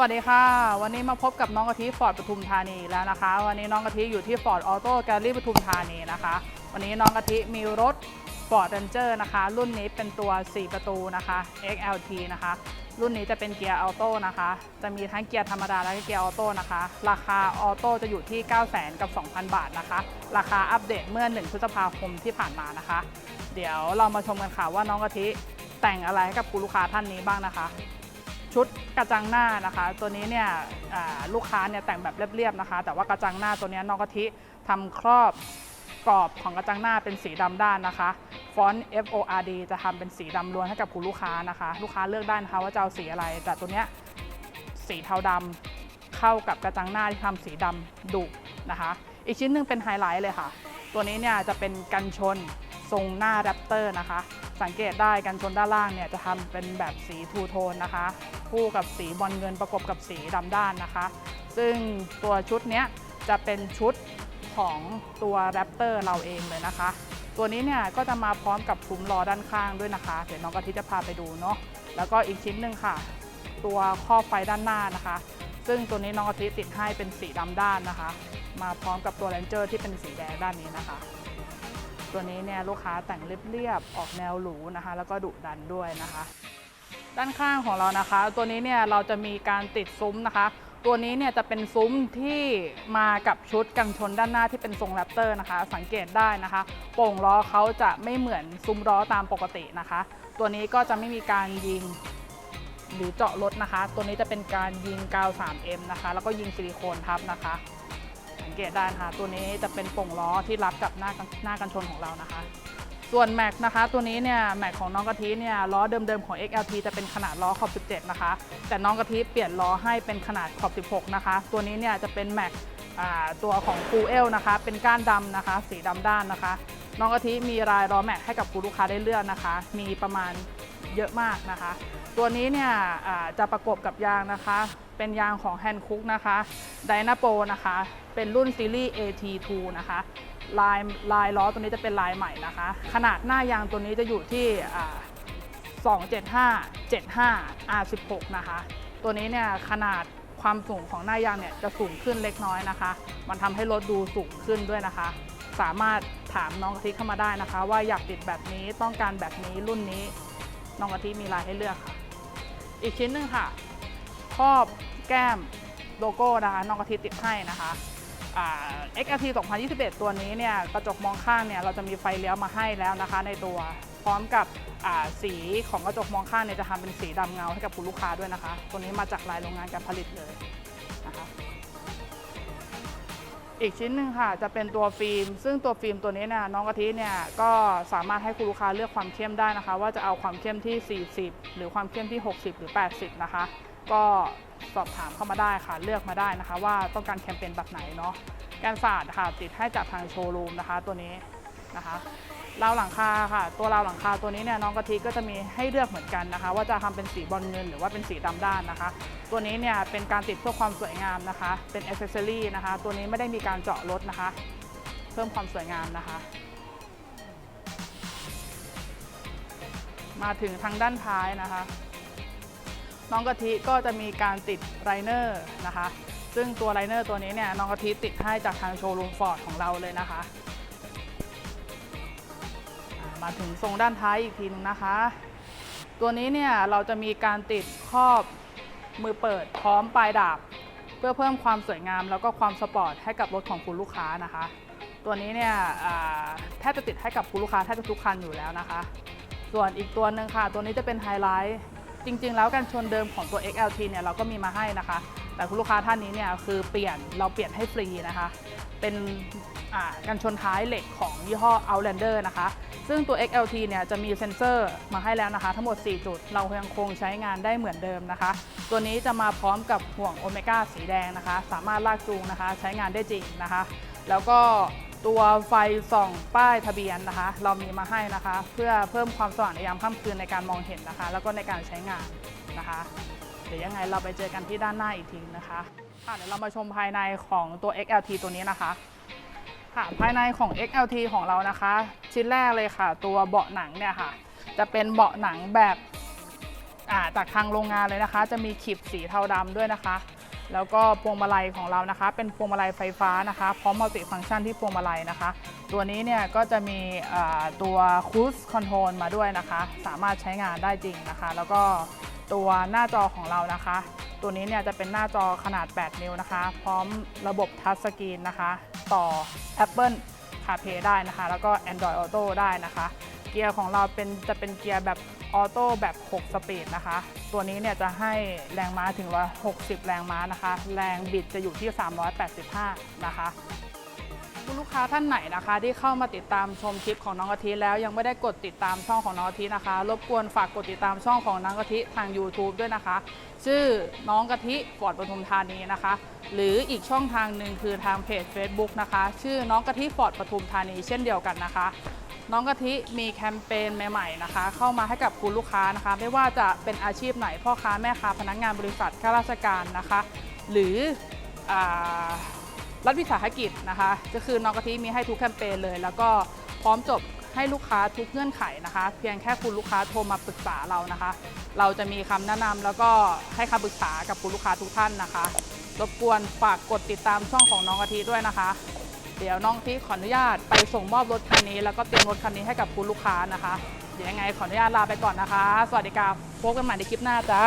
วัสดีค่ะ วันนี้มาพบกับน้องกะทิฟอร์ดปทุมธานีแล้วนะคะ วันนี้น้องกะทิอยู่ที่ฟอร์ดออโต้แกลลี่ปทุมธานีนะคะ วันนี้น้องกะทิมีรถ Ford Ranger นะคะ รุ่นนี้เป็นตัว 4 ประตูนะคะ XLT นะคะ รุ่นนี้จะเป็นเกียร์ออโต้นะคะ จะมีทั้งเกียร์ธรรมดาและเกียร์ออโต้นะคะ ราคาออโต้จะอยู่ที่ 9 0 0 0 0กับ 2,000 บาทนะคะ ราคาอัปเดตเมื่อ 1 พฤษภาคมที่ผ่านมานะคะ เดี๋ยวเรามาชมกันค่ะว่าน้องกะทิแต่งอะไรให้กับคุณลูกค้าท่านนี้บ้างนะคะ ชุดกระจังหน้านะคะ ตัวนี้เนี่ยลูกค้าเนี่ยแต่งแบบเรียบๆนะคะ แต่ว่ากระจังหน้าตัวนี้น้องกะทิทำครอบกรอบของกระจังหน้าเป็นสีดำด้านนะคะฟอนต์ F O R D จะทำเป็นสีดำล้วนให้กับคุณลูกค้านะคะ ลูกค้าเลือกได้นะคะว่าจะเอาสีอะไร แต่ตัวเนี้ยสีเทาดำเข้ากับกระจังหน้าที่ทำสีดำดุนะคะ อีกชิ้นหนึ่งเป็นไฮไลท์เลยค่ะ ตัวนี้เนี่ยจะเป็นกันชน ทรงหน้าแรปเตอร์นะคะ สังเกตได้กันชนด้านล่างเนี่ยจะทำเป็นแบบสีทูโทนนะคะ คู่กับสีบอลเงินประกบกับสีดำด้านนะคะ ซึ่งตัวชุดนี้จะเป็นชุดของตัวแรปเตอร์เราเองเลยนะคะ ตัวนี้เนี่ยก็จะมาพร้อมกับซุ้มล้อด้านข้างด้วยนะคะ เดี๋ยวน้องกะทิจะพาไปดูเนาะแล้วก็อีกชิ้นหนึ่งค่ะ ตัวข้อบไฟด้านหน้านะคะ ซึ่งตัวนี้น้องกะทิติดให้เป็นสีดำด้านนะคะ มาพร้อมกับตัวแรนเจอร์ที่เป็นสีแดงด้านนี้นะคะ ตัวนี้เนี่ยลูกค้าแต่งเรียบๆออกแนวหรูนะคะ แล้วก็ดุดันด้วยนะคะ ด้านข้างของเรานะคะ ตัวนี้เนี่ยเราจะมีการติดซุ้มนะคะ ตัวนี้เนี่ยจะเป็นซุ้มที่มากับชุดกันชนด้านหน้าที่เป็นทรงแรปเตอร์นะคะ สังเกตได้นะคะโป่งล้อเขาจะไม่เหมือนซุ้มล้อตามปกตินะคะ ตัวนี้ก็จะไม่มีการยิงหรือเจาะรถนะคะ ตัวนี้จะเป็นการยิงกาว 3M นะคะ แล้วก็ยิงซิลิโคนทับนะคะ เกตได้นะคะตัวนี้จะเป็นป่งล้อที่รับกับหน้ากันหน้ากันชนของเรานะคะ ส่วนแม็กนะคะตัวนี้เนี่ยแม็กของน้องกะทิเนี่ยล้อเดิมๆของ XLT จะเป็นขนาดล้อขอบ 17 นะคะ แต่น้องกะทิเปลี่ยนล้อให้เป็นขนาดขอบ 16 นะคะ ตัวนี้เนี่ยจะเป็นแม็กตัวของฟูเอลนะคะ เป็นก้านดำนะคะ สีดำด้านนะคะ น้องกะทิมีรายล้อแม็กให้กับคุณลูกค้าได้เลือกนะคะ มีประมาณเยอะมากนะคะ ตัวนี้เนี่ยจะประกบกับยางนะคะ เป็นยางของแฮนด์คุกนะคะไดนาโปนะคะ เป็นรุ่นซีรีส์ AT2 นะคะลายลายล้อตัวนี้จะเป็นลายใหม่นะคะ ขนาดหน้ายางตัวนี้จะอยู่ที่ 275 75 R16 นะคะ ตัวนี้เนี่ยขนาดความสูงของหน้ายางเนี่ยจะสูงขึ้นเล็กน้อยนะคะ มันทำให้รถดูสูงขึ้นด้วยนะคะ สามารถถามน้องกะทิเข้ามาได้นะคะ ว่าอยากติดแบบนี้ต้องการแบบนี้รุ่นนี้ น้องกะทิมีลายให้เลือกค่ะ อีกชิ้นหนึ่งค่ะครอบแก้มโลโก้นะคะน้องกะทิติดให้นะคะ อ่า XLT 2021 ตัวนี้เนี่ยกระจกมองข้างเนี่ยเราจะมีไฟเลี้ยวมาให้แล้วนะคะในตัว พร้อมกับสีของกระจกมองข้างเนี่ยจะทำเป็นสีดำเงาให้กับคุณลูกค้าด้วยนะคะ ตัวนี้มาจากลายโรงงานการผลิตเลยนะคะอีกชิ้นหนึ่งค่ะจะเป็นตัวฟิล์ม ซึ่งตัวฟิล์มตัวนี้เนี่ยน้องกะทิเนี่ยก็สามารถให้คุณลูกค้าเลือกความเข้มได้นะคะ ว่าจะเอาความเข้มที่ 40 หรือความเข้มที่ 60 หรือ 80 นะคะ ก็ สอบถามเข้ามาได้ค่ะ เลือกมาได้นะคะ ว่าต้องการแคมเปญแบบไหนเนาะการฝาดค่ะติดให้จากทางโชว์รูมนะคะ ตัวนี้นะคะราวหลังคาค่ะ ตัวราวหลังคาตัวนี้เนี่ยน้องกะทิก็จะมีให้เลือกเหมือนกันนะคะ ว่าจะทำเป็นสีบอลเงินหรือว่าเป็นสีดำด้านนะคะ ตัวนี้เนี่ยเป็นการติดเพื่อความสวยงามนะคะ เป็นอ c เซสซอรี่นะคะ ตัวนี้ไม่ได้มีการเจาะรถนะคะ เพิ่มความสวยงามนะคะ มาถึงทางด้านท้ายนะคะ น้องกะทิก็จะมีการติดไรเนอร์นะคะ ซึ่งตัวไรเนอร์ตัวนี้เนี่ยน้องกะทิติดให้จากทางโชว์รูมฟอร์ดของเราเลยนะคะมาถึงทรงด้านท้ายอีกทีนึงนะคะ ตัวนี้เนี่ยเราจะมีการติดครอบมือเปิดพร้อมปลายดาบ เพื่อเพิ่มความสวยงาม แล้วก็ความสปอร์ตให้กับรถของคุณลูกค้านะคะ ตัวนี้เนี่ยแทบจะติดให้กับคุณลูกค้าแทบจะทุกคันอยู่แล้วนะคะ ส่วนอีกตัวหนึ่งค่ะ ตัวนี้จะเป็นไฮไลท์ จริง ๆ แล้วกันชนเดิมของตัว XLT เนี่ยเราก็มีมาให้นะคะ แต่คุณลูกค้าท่านนี้เนี่ยคือเปลี่ยนเราเปลี่ยนให้ฟรีนะคะ เป็นกันชนท้ายเหล็กของยี่ห้อ Outlander นะคะ ซึ่งตัว XLT เนี่ยจะมีเซ็นเซอร์มาให้แล้วนะคะ ทั้งหมด 4 จุด เรายังคงใช้งานได้เหมือนเดิมนะคะ ตัวนี้จะมาพร้อมกับห่วงโอเมก้าสีแดงนะคะ สามารถลากจูงนะคะ ใช้งานได้จริงนะคะ แล้วก็ ตัวไฟส่องป้ายทะเบียนนะคะ เรามีมาให้นะคะ เพื่อเพิ่มความสว่างในยามค่ำคืนในการมองเห็นนะคะ แล้วก็ในการใช้งานนะคะ เดี๋ยวยังไงเราไปเจอกันที่ด้านหน้าอีกทีนะคะค่ะเดี๋ยวเรามาชมภายในของตัว XLT ตัวนี้นะคะค่ะภายในของ XLT ของเรานะคะ ชิ้นแรกเลยค่ะ ตัวเบาะหนังเนี่ยค่ะ จะเป็นเบาะหนังแบบจากทางโรงงานเลยนะคะ จะมีขีบสีเทาดำด้วยนะคะ แล้วก็พวงมาลัยของเรานะคะ เป็นพวงมาลัยไฟฟ้านะคะพร้อมมัลติฟังก์ชันที่พวงมาลัยนะคะ ตัวนี้เนี่ยก็จะมีตัวคูสคอนโทรลมาด้วยนะคะ สามารถใช้งานได้จริงนะคะ แล้วก็ตัวหน้าจอของเรานะคะ ตัวนี้เนี่ยจะเป็นหน้าจอขนาด 8 นิ้วนะคะ พร้อมระบบทัชสกรีนนะคะ ต่อ Apple CarPlay ได้นะคะ แล้วก็ Android Auto ได้นะคะ กียร์ของเราเป็นจะเป็นเกียร์แบบออโต้แบบ 6 สปีดนะคะ ตัวนี้เนี่ยจะให้แรงม้าถึง 160 แรงม้านะคะ แรงบิดจะอยู่ที่ 385 นะคะ ลูกค้าท่านไหนนะคะ ที่เข้ามาติดตามชมคลิปของน้องกะทิแล้วยังไม่ได้กดติดตามช่องของน้องกะทินะคะ รบกวนฝากกดติดตามช่องของน้องกะทิทาง YouTube ด้วยนะคะ ชื่อน้องกะทิฟอร์ดปทุมธานีนะคะ หรืออีกช่องทางหนึ่งคือทางเพจ Facebook นะคะ ชื่อน้องกะทิฟอร์ดปทุมธานีเช่นเดียวกันนะคะน้องกะทิมีแคมเปญใหม่ๆนะคะ เข้ามาให้กับคุณลูกค้านะคะ ไม่ว่าจะเป็นอาชีพไหนพ่อค้าแม่ค้าพนักงานบริษัทข้าราชการนะคะ หรืออ่า รัฐวิสาหกิจนะคะก็คือน้องกะทิมีให้ทุกแคมเปญเลย แล้วก็พร้อมจบให้ลูกค้าทุกเงื่อนไขนะคะ เพียงแค่คุณลูกค้าโทรมาปรึกษาเรานะคะ เราจะมีคำแนะนำแล้วก็ให้คำปรึกษากับคุณลูกค้าทุกท่านนะคะ รบกวนฝากกดติดตามช่องของน้องกะทิด้วยนะคะ เดี๋ยวน้องกะทิขออนุญาตไปส่งมอบรถคันนี้ แล้วก็เตรียมรถคันนี้ให้กับคุณลูกค้านะคะเดี๋ยวยังไงขออนุญาตลาไปก่อนนะคะ สวัสดีครับพบกันใหม่ในคลิปหน้าจ้า